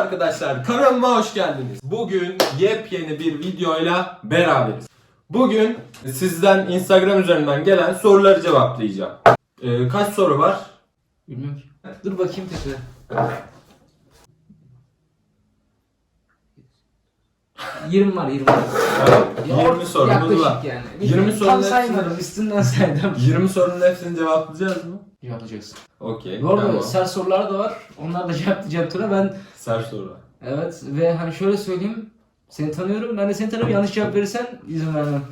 arkadaşlar kanalıma hoş geldiniz. Bugün yepyeni bir videoyla beraberiz. Bugün sizden Instagram üzerinden gelen soruları cevaplayacağım. Ee, kaç soru var? Bilmiyorum ki. Dur bakayım tekrar. 20 var 20 var. Ya 20 or- sorumuz yaklaşık var. Yani. 20 sorunun Tam hepsini- saymadım üstünden saydım. 20 sorunun hepsini cevaplayacağız mı? Yapacaksın. Okey. Bu arada tamam. sert sorular da var. Onlar da cevaplayacağım Tuna. Ben Ser soru. evet ve hani şöyle söyleyeyim. Seni tanıyorum. Ben de seni tanıyorum. Yanlış cevap verirsen izin vermem.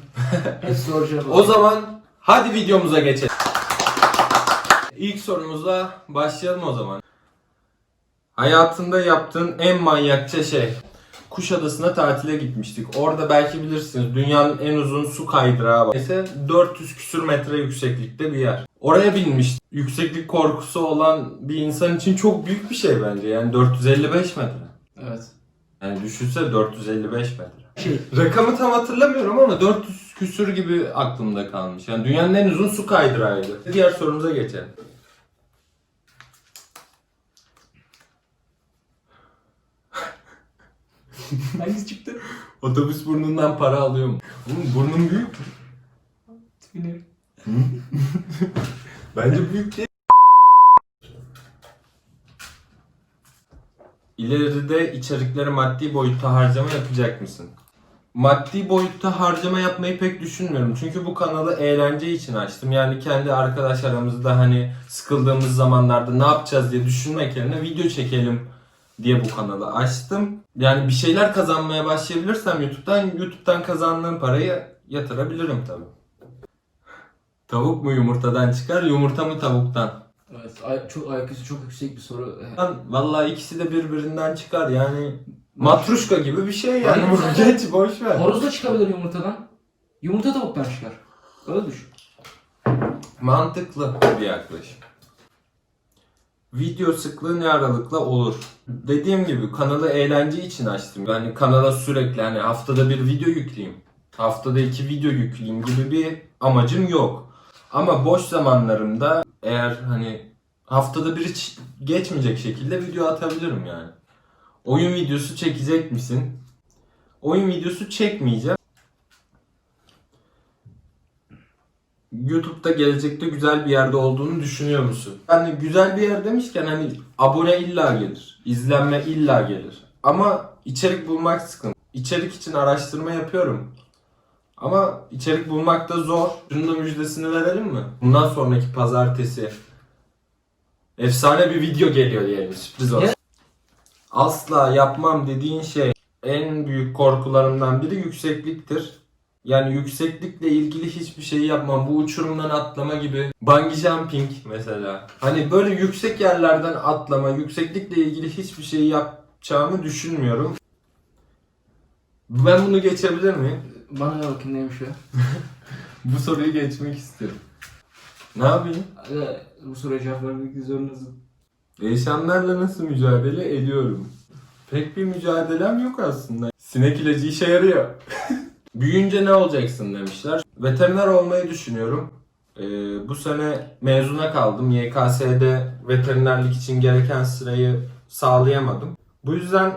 Doğru cevap. O zaman hadi videomuza geçelim. İlk sorumuzla başlayalım o zaman. Hayatında yaptığın en manyakça şey. Kuşadası'na tatile gitmiştik. Orada belki bilirsiniz dünyanın en uzun su kaydırağı var. Neyse 400 küsür metre yükseklikte bir yer. Oraya binmiş. Yükseklik korkusu olan bir insan için çok büyük bir şey bence. Yani 455 metre. Evet. Yani düşünse 455 metre. Şey, Rakamı tam hatırlamıyorum ama 400 küsür gibi aklımda kalmış. Yani dünyanın en uzun su kaydırağıydı. Diğer sorumuza geçelim. hangisi çıktı? Otobüs burnundan para alıyor mu? Oğlum burnun büyük mü? Bilmiyorum. Bence büyük değil. İleride içerikleri maddi boyutta harcama yapacak mısın? Maddi boyutta harcama yapmayı pek düşünmüyorum. Çünkü bu kanalı eğlence için açtım. Yani kendi arkadaş aramızda hani sıkıldığımız zamanlarda ne yapacağız diye düşünmek yerine video çekelim diye bu kanalı açtım. Yani bir şeyler kazanmaya başlayabilirsem YouTube'dan YouTube'dan kazandığım parayı yatırabilirim tabii. Tavuk mu yumurtadan çıkar, yumurta mı tavuktan? Evet. Ay, çok IQ'su çok yüksek bir soru. Lan Vallahi ikisi de birbirinden çıkar yani. Matruşka gibi bir şey yani. Aynen. Geç boş ver. Horoz da çıkabilir yumurtadan. Yumurta tavuktan çıkar. Öyle düşün. Mantıklı bir yaklaşım. Video sıklığı ne aralıkla olur? Dediğim gibi kanalı eğlence için açtım. Yani kanala sürekli hani haftada bir video yükleyeyim. Haftada iki video yükleyeyim gibi bir amacım yok. Ama boş zamanlarımda eğer hani haftada bir hiç geçmeyecek şekilde video atabilirim yani. Oyun videosu çekecek misin? Oyun videosu çekmeyeceğim. YouTube'da gelecekte güzel bir yerde olduğunu düşünüyor musun? Yani güzel bir yer demişken hani abone illa gelir. izlenme illa gelir. Ama içerik bulmak sıkıntı. İçerik için araştırma yapıyorum. Ama içerik bulmak da zor. Şunun da müjdesini verelim mi? Bundan sonraki pazartesi efsane bir video geliyor diyelim. Sürpriz olsun. Asla yapmam dediğin şey en büyük korkularımdan biri yüksekliktir. Yani yükseklikle ilgili hiçbir şey yapmam. Bu uçurumdan atlama gibi. Bungee jumping mesela. Hani böyle yüksek yerlerden atlama, yükseklikle ilgili hiçbir şey yapacağımı düşünmüyorum. Ben bunu geçebilir miyim? Bana ne bakayım neymiş o? Bu soruyu geçmek istiyorum. Ne yapayım? Ee, Bu soruya cevap vermek zorundasın. Değişenlerle nasıl mücadele ediyorum? Pek bir mücadelem yok aslında. Sinek ilacı işe yarıyor. Büyüyünce ne olacaksın demişler. Veteriner olmayı düşünüyorum. Ee, bu sene mezuna kaldım. YKS'de veterinerlik için gereken sırayı sağlayamadım. Bu yüzden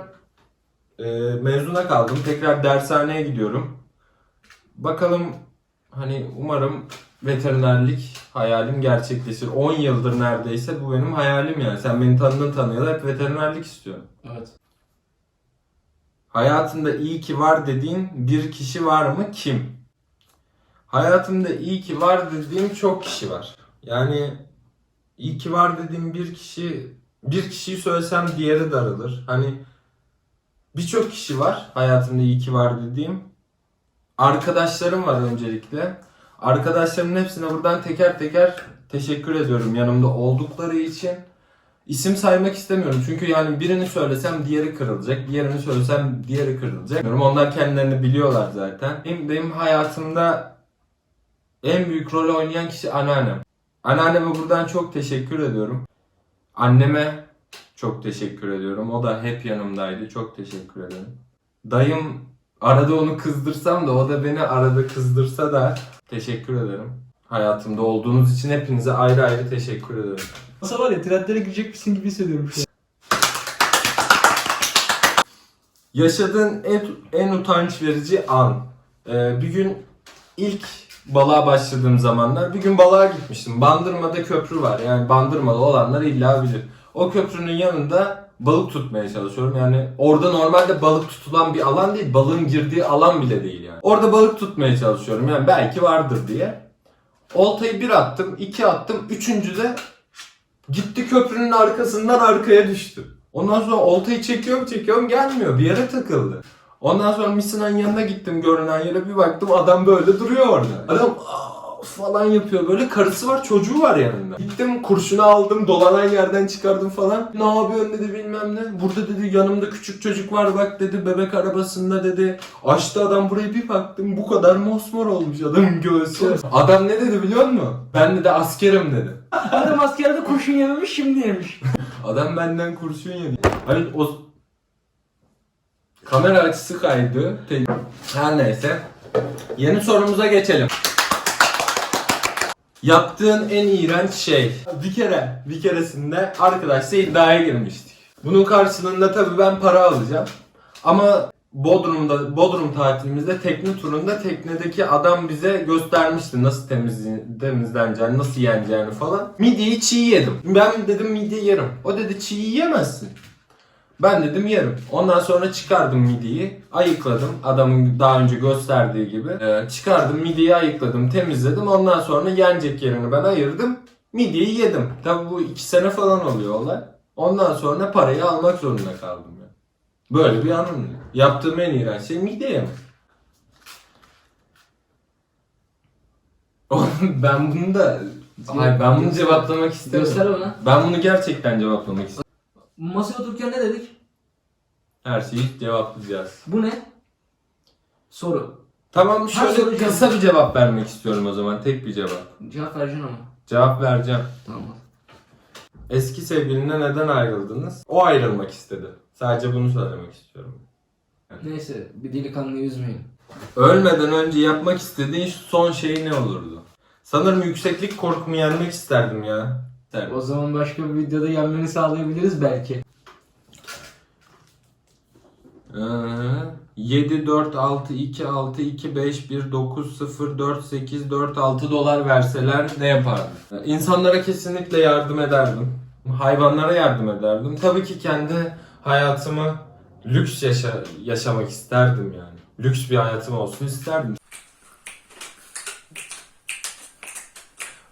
e, mezuna kaldım. Tekrar dershaneye gidiyorum. Bakalım hani umarım veterinerlik hayalim gerçekleşir. 10 yıldır neredeyse bu benim hayalim yani. Sen beni tanıdın tanıyalı hep veterinerlik istiyorum. Evet. Hayatında iyi ki var dediğin bir kişi var mı? Kim? Hayatımda iyi ki var dediğim çok kişi var. Yani iyi ki var dediğim bir kişi bir kişiyi söylesem diğeri darılır. Hani birçok kişi var hayatımda iyi ki var dediğim. Arkadaşlarım var öncelikle. Arkadaşlarımın hepsine buradan teker teker teşekkür ediyorum yanımda oldukları için. İsim saymak istemiyorum çünkü yani birini söylesem diğeri kırılacak, diğerini söylesem diğeri kırılacak. Onlar kendilerini biliyorlar zaten. Benim, benim hayatımda en büyük rol oynayan kişi anneannem. Anneanneme buradan çok teşekkür ediyorum. Anneme çok teşekkür ediyorum. O da hep yanımdaydı. Çok teşekkür ederim. Dayım arada onu kızdırsam da o da beni arada kızdırsa da teşekkür ederim. Hayatımda olduğunuz için hepinize ayrı ayrı teşekkür ederim. Masa var ya trendlere girecekmişsin gibi hissediyorum şu an. Yaşadığın en, en utanç verici an. Ee, bir gün ilk balığa başladığım zamanlar bir gün balığa gitmiştim. Bandırma'da köprü var. Yani Bandırmalı olanlar illa bilir. O köprünün yanında balık tutmaya çalışıyorum. Yani orada normalde balık tutulan bir alan değil. Balığın girdiği alan bile değil yani. Orada balık tutmaya çalışıyorum. Yani belki vardır diye. Oltayı bir attım, iki attım. Üçüncüde gitti köprünün arkasından arkaya düştü. Ondan sonra oltayı çekiyorum çekiyorum gelmiyor. Bir yere takıldı. Ondan sonra Misina'nın yanına gittim görünen yere bir baktım adam böyle duruyor orada. Adam! Falan yapıyor böyle karısı var çocuğu var yanında. Gittim kurşunu aldım dolanan yerden çıkardım falan. Ne yapıyorsun dedi bilmem ne. Burada dedi yanımda küçük çocuk var bak dedi bebek arabasında dedi. Açtı adam buraya bir baktım bu kadar mosmor olmuş adamın göğsü. Adam ne dedi biliyor musun? Ben dedi askerim dedi. Adam askerde kurşun yememiş şimdi yemiş. Adam benden kurşun yedi. Hani o kamera açısı kaydı. Her neyse. Yeni sorumuza geçelim. Yaptığın en iğrenç şey. Bir kere, bir keresinde arkadaşla iddiaya girmiştik. Bunun karşılığında tabii ben para alacağım. Ama Bodrum'da, Bodrum tatilimizde tekne turunda teknedeki adam bize göstermişti nasıl temiz, temizleneceğini, nasıl yeneceğini falan. Midyeyi çiğ yedim. Ben dedim midye yerim. O dedi çiğ yiyemezsin. Ben dedim yerim. Ondan sonra çıkardım midyeyi, ayıkladım. Adamın daha önce gösterdiği gibi. Ee, çıkardım midyeyi ayıkladım, temizledim. Ondan sonra yenecek yerini ben ayırdım. Midyeyi yedim. Tabi bu iki sene falan oluyor olay. Ondan sonra parayı almak zorunda kaldım ya. Böyle bir anım. Yaptığım en iğrenç şey midye yemek. Ben bunu da... Hayır ben bunu cevaplamak istemiyorum. Göster bana. Ben bunu gerçekten cevaplamak istiyorum. Masaya otururken ne dedik? Her şeyi cevaplayacağız. Bu ne? Soru. Tamam Ha, şöyle soracağım. kısa bir cevap vermek istiyorum o zaman. Tek bir cevap. Cevap vereceksin ama. Cevap vereceğim. Tamam. Eski sevgilinle neden ayrıldınız? O ayrılmak istedi. Sadece bunu söylemek istiyorum. Neyse bir delikanlıyı üzmeyin. Ölmeden önce yapmak istediğin son şey ne olurdu? Sanırım yükseklik korkumu yenmek isterdim ya. İsterdim. O zaman başka bir videoda yenmeni sağlayabiliriz belki. Ee, 7, 4, 6, 2, 6, 2, 5, 1, 9, 0, 4, 8, 4, 6 dolar verseler ne yapardım? İnsanlara kesinlikle yardım ederdim. Hayvanlara yardım ederdim. Tabii ki kendi hayatımı lüks yaşa yaşamak isterdim yani. Lüks bir hayatım olsun isterdim.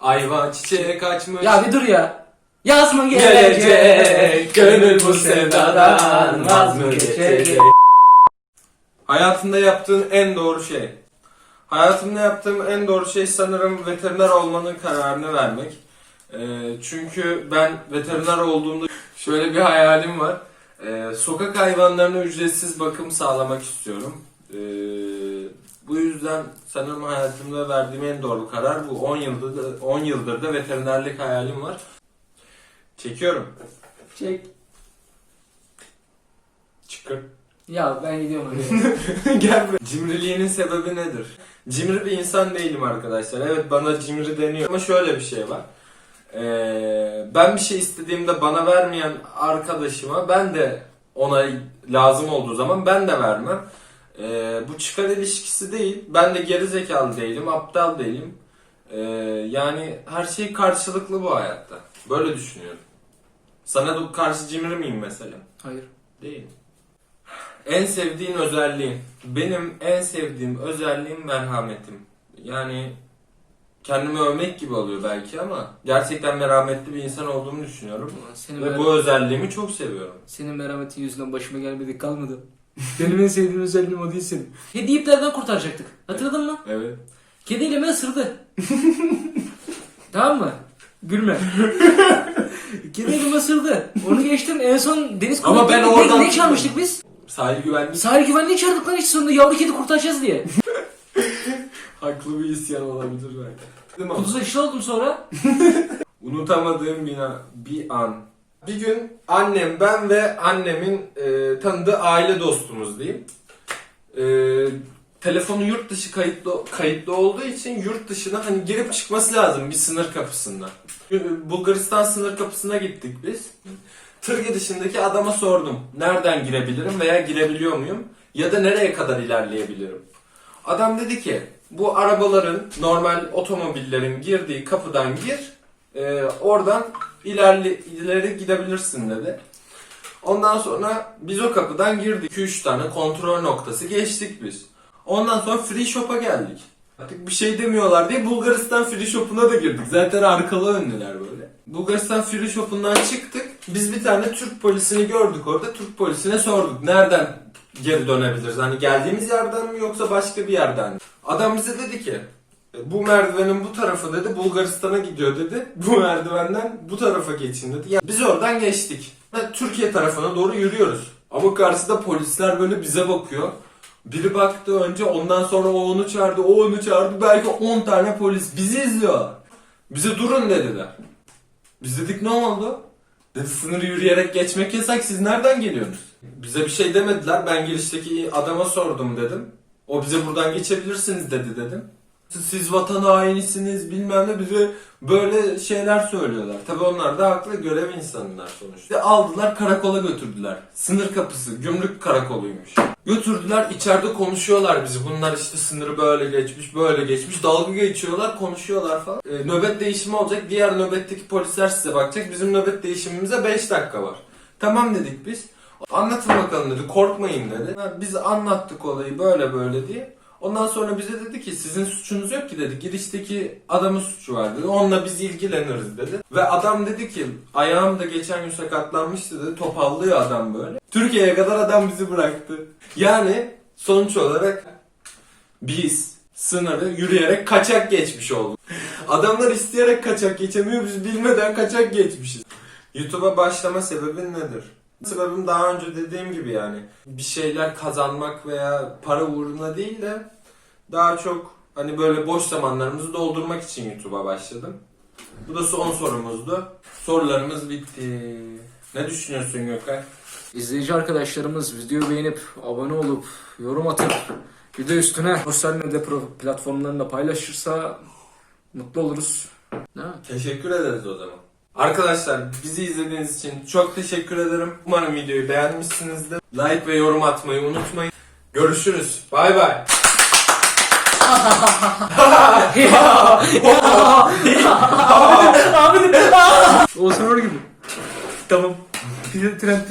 Ayva çiçeğe kaçmış. Ya bir dur ya. Yaz mı Gelecek, gönül bu sevdadan vaz mı geçecek? Hayatında yaptığın en doğru şey. Hayatımda yaptığım en doğru şey sanırım veteriner olmanın kararını vermek. Ee, çünkü ben veteriner olduğumda şöyle bir hayalim var. Ee, sokak hayvanlarına ücretsiz bakım sağlamak istiyorum. Ee, bu yüzden sanırım hayatımda verdiğim en doğru karar bu. 10 yıldır da, 10 yıldır da veterinerlik hayalim var. Çekiyorum. Çek. Çıkır. Ya ben gidiyorum oraya. Gel buraya. Cimriliğinin sebebi nedir? Cimri bir insan değilim arkadaşlar. Evet bana cimri deniyor ama şöyle bir şey var. Ee, ben bir şey istediğimde bana vermeyen arkadaşıma ben de ona lazım olduğu zaman ben de vermem. Ee, bu çıkar ilişkisi değil. Ben de geri zekalı değilim, aptal değilim. Ee, yani her şey karşılıklı bu hayatta. Böyle düşünüyorum. Sana da karşı cimri miyim mesela? Hayır. Değil. En sevdiğin özelliğin. Benim en sevdiğim özelliğim merhametim. Yani kendimi övmek gibi oluyor belki ama gerçekten merhametli bir insan olduğumu düşünüyorum. Senin, Ve bu özelliğimi çok seviyorum. senin merhametin yüzünden başıma gelmedik kalmadı. Benim en sevdiğim özelliğim o değil senin. Kedi iplerden kurtaracaktık. Hatırladın mı? Evet. Kedi elime ısırdı. tamam mı? Gülme. Kedi elime ısırdı. Onu geçtim en son deniz Ama ben oradan- ne, ne çağırmıştık biz? Sahil güvenlik Sahil güvenliği çağırdık lan hiç sonunda yavru kedi kurtaracağız diye. haklı bir isyan olabilir belki. Değil mi? Oldum sonra. Unutamadığım bir an, bir an. Bir gün annem, ben ve annemin e, tanıdığı aile dostumuz diyeyim. E, telefonu yurt dışı kayıtlı kayıtlı olduğu için yurt dışına hani girip çıkması lazım bir sınır kapısında. E, Bulgaristan sınır kapısına gittik biz. Tır girişindeki adama sordum. Nereden girebilirim veya girebiliyor muyum? Ya da nereye kadar ilerleyebilirim? Adam dedi ki bu arabaların normal otomobillerin girdiği kapıdan gir. e, oradan ilerli, ileri gidebilirsin dedi. Ondan sonra biz o kapıdan girdik. 2-3 tane kontrol noktası geçtik biz. Ondan sonra free shop'a geldik. Artık bir şey demiyorlar diye Bulgaristan free shop'una da girdik. Zaten arkalı önlüler böyle. Bulgaristan free shop'undan çıktık. Biz bir tane Türk polisini gördük orada. Türk polisine sorduk. Nereden geri dönebiliriz? Hani geldiğimiz yerden mi yoksa başka bir yerden mi? Adam bize dedi ki "E, bu merdivenin bu tarafı dedi Bulgaristan'a gidiyor dedi. Bu merdivenden bu tarafa geçin dedi. Yani biz oradan geçtik. Ve Türkiye tarafına doğru yürüyoruz. Ama karşıda polisler böyle bize bakıyor. Biri baktı önce ondan sonra o onu çağırdı, o onu çağırdı. Belki 10 tane polis bizi izliyor. Bize durun dediler. Biz dedik ne oldu? Dedi sınırı yürüyerek geçmek yasak siz nereden geliyorsunuz? Bize bir şey demediler. Ben girişteki adama sordum dedim. O bize buradan geçebilirsiniz dedi dedim. Siz vatan hainisiniz bilmem ne bize böyle şeyler söylüyorlar. Tabi onlar da haklı görev insanlar sonuçta. Aldılar karakola götürdüler. Sınır kapısı gümrük karakoluymuş. Götürdüler içeride konuşuyorlar bizi. Bunlar işte sınırı böyle geçmiş böyle geçmiş. Dalga geçiyorlar konuşuyorlar falan. Ee, nöbet değişimi olacak. Diğer nöbetteki polisler size bakacak. Bizim nöbet değişimimize 5 dakika var. Tamam dedik biz. Anlatın bakalım dedi. Korkmayın dedi. Biz anlattık olayı böyle böyle diye. Ondan sonra bize dedi ki sizin suçunuz yok ki dedi. Girişteki adamın suçu var dedi. Onunla biz ilgileniriz dedi. Ve adam dedi ki ayağım da geçen gün sakatlanmıştı dedi. Topallıyor adam böyle. Türkiye'ye kadar adam bizi bıraktı. Yani sonuç olarak biz sınırı yürüyerek kaçak geçmiş olduk. Adamlar isteyerek kaçak geçemiyor biz bilmeden kaçak geçmişiz. YouTube'a başlama sebebin nedir? Sebebim daha önce dediğim gibi yani bir şeyler kazanmak veya para uğruna değil de daha çok hani böyle boş zamanlarımızı doldurmak için YouTube'a başladım. Bu da son sorumuzdu. Sorularımız bitti. Ne düşünüyorsun Gökay? İzleyici arkadaşlarımız videoyu beğenip, abone olup, yorum atıp, bir de üstüne sosyal medya platformlarında paylaşırsa mutlu oluruz. Mi? Teşekkür ederiz o zaman. Arkadaşlar bizi izlediğiniz için çok teşekkür ederim. Umarım videoyu beğenmişsinizdir. Like ve yorum atmayı unutmayın. Görüşürüz. Bay bay. Olsun öyle gibi. Tamam. Bir de trend